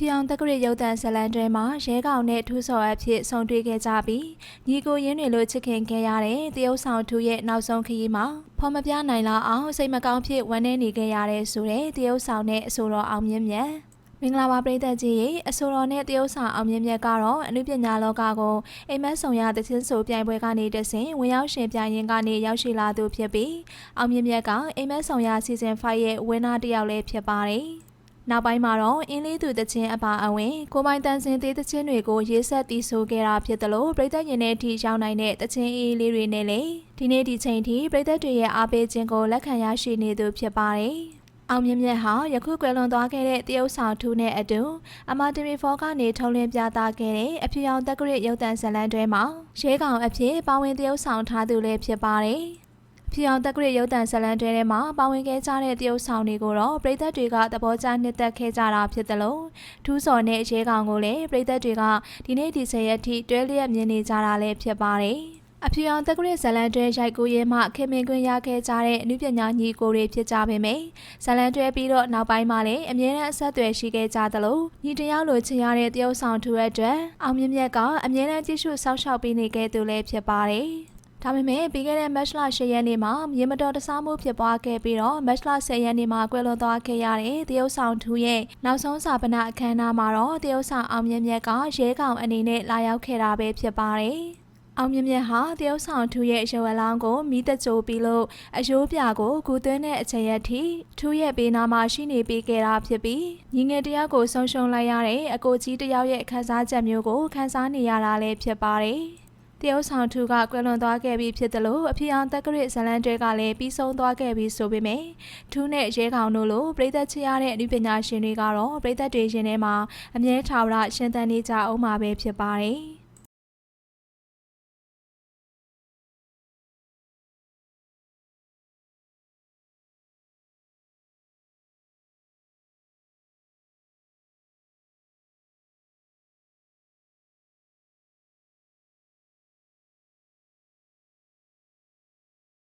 ဖြူအောင်တက္ကရာရုပ်တံဇတ်လန်တွဲမှာရဲကောင်နဲ့ထူးစော်အဖြစ်ဆုံတွေ့ခဲ့ကြပြီးညီကိုရင်းတွေလိုချစ်ခင်ခဲ့ရတဲ့တရုတ်ဆောင်ထူးရဲ့နောက်ဆုံးခရီးမှာဖော်မပြနိုင်လောက်အောင်စိတ်မကောင်းဖြစ်ဝမ်းနည်းနေခဲ့ရတဲ့ဆိုတဲ့တရုတ်ဆောင်နဲ့အဆိုတော်အောင်မြင့်မြတ်မင်္ဂလာပါပရိသတ်ကြီးရေအဆိုတော်နဲ့တရုတ်ဆောင်အောင်မြင့်မြတ်ကတော့အနုပညာလောကကိုအိမ်မက်ဆောင်ရတချင်းဆိုပြိုင်ပွဲကနေတဆင်ဝင်ရောက်ရှင်ပြိုင်ရင်ကနေရောက်ရှိလာသူဖြစ်ပြီးအောင်မြင့်မြတ်ကအိမ်မက်ဆောင်ရစီဇန်5ရဲ့ဝင်းနာတစ်ယောက်လည်းဖြစ်ပါတယ်။ နောက်ပိုင်းမှာတော့အင်းလေးသူတချင်းအပါအဝင်ကိုပိုင်တန်စင်သေးတချင်းတွေကိုရေးဆက်တီးဆိုခဲ့တာဖြစ်တယ်လို့ပြည်သက်ရင်တဲ့အထိရောက်နိုင်တဲ့တချင်းအေးလေးတွေနဲ့လေဒီနေ့ဒီချိန်ထိပြည်သက်တွေရဲ့အားပေးခြင်းကိုလက်ခံရရှိနေသူဖြစ်ပါတယ်။အောင်မြင့်မြတ်ဟာယခုကွယ်လွန်သွားခဲ့တဲ့တရုတ်ဆောင်ထူးနဲ့အတူအမတီဗီဖောကနေထုံးလင်းပြသခဲ့တဲ့အဖြူရောင်တက္ကရာရုပ်တံဇတ်လန်တွဲမှာရဲကောင်အဖြစ်ပါဝင်တရုတ်ဆောင်ထားသူလည်းဖြစ်ပါတယ်။ ဖြူအောင်တက္ကရာရုပ်တံဇတ်လန်တွဲထဲမှာပါဝင်ခဲ့ကြတဲ့တရုတ်ဆောင်တွေကိုတော့ပြည်သက်တွေကသဘောကျနှစ်သက်ခဲ့ကြတာဖြစ်တယ်လို့ထူးစော်နဲ့ရဲကောင်ကိုလည်းပြည်သက်တွေကဒီနေ့ဒီဆက်ရက်ထိတွဲလျက်မြင်နေကြတာလည်းဖြစ်ပါတယ်။အဖြူအောင်တက္ကရာဇတ်လန်တွဲရိုက်ကူးရေးမှခင်မင်ခွင့်ရခဲ့ကြတဲ့အနုပညာညီကိုတွေဖြစ်ကြပေမယ့်ဇတ်လန်တွဲပြီးတော့နောက်ပိုင်းမှာလည်းအမြဲတမ်းအဆက်အသွယ်ရှိခဲ့ကြသလိုညီတယောက်လိုချင်ရတဲ့တရုတ်ဆောင်ထူအတွက်အောင်မြင့်မြတ်ကအမြဲတမ်းကြည့်ရှုစောင့်ရှောက်ပေးနေခဲ့သူလည်းဖြစ်ပါတယ်။ ဒါပေမဲ့ပြီးခဲ့တဲ့မတ်လ10ရက်နေ့မှာမြေမတော်တဆမှုဖြစ်ပွားခဲ့ပြီးတော့မတ်လ10ရက်နေ့မှာကွယ်လွန်သွားခဲ့ရတဲ့တရုတ်ဆောင်ထူးရဲ့နောက်ဆုံးစာပနာအခမ်းအနားမှာတော့တရုတ်ဆောင်အောင်မြင့်မြတ်ကရဲကောင်အနေနဲ့လာရောက်ခဲ့တာပဲဖြစ်ပါတယ်။အောင်မြင့်မြတ်ဟာတရုတ်ဆောင်ထူးရဲ့ရုပ်အလောင်းကိုမိသက်ကြိုပြီးလို့အယိုးပြကိုဂူသွင်းတဲ့အချိန်ရက်ထိထူးရဲ့ဘေးနားမှာရှိနေပြီးခဲ့တာဖြစ်ပြီးညီငယ်တယောက်ကိုဆုံးရှုံးလိုက်ရတဲ့အကိုကြီးတယောက်ရဲ့ခန်းစားချက်မျိုးကိုခန်းစားနေရတာလည်းဖြစ်ပါတယ်။ တရုတ်ဆောင်ထူကကွယ်လွန်သွားခဲ့ပြီဖြစ်တယ်လို့အဖေအောင်တက္ကရာဇလန်တွေကလည်းပြီးဆုံးသွားခဲ့ပြီဆိုပေမယ့်ထူးနဲ့ရဲကောင်တို့လိုပြည်သက်ချရတဲ့အနုပညာရှင်တွေကတော့ပြည်သက်တွေရှင်ထဲမှာအမြဲထာဝရရှင်သန်နေကြအောင်မှာပဲဖြစ်ပါတယ်။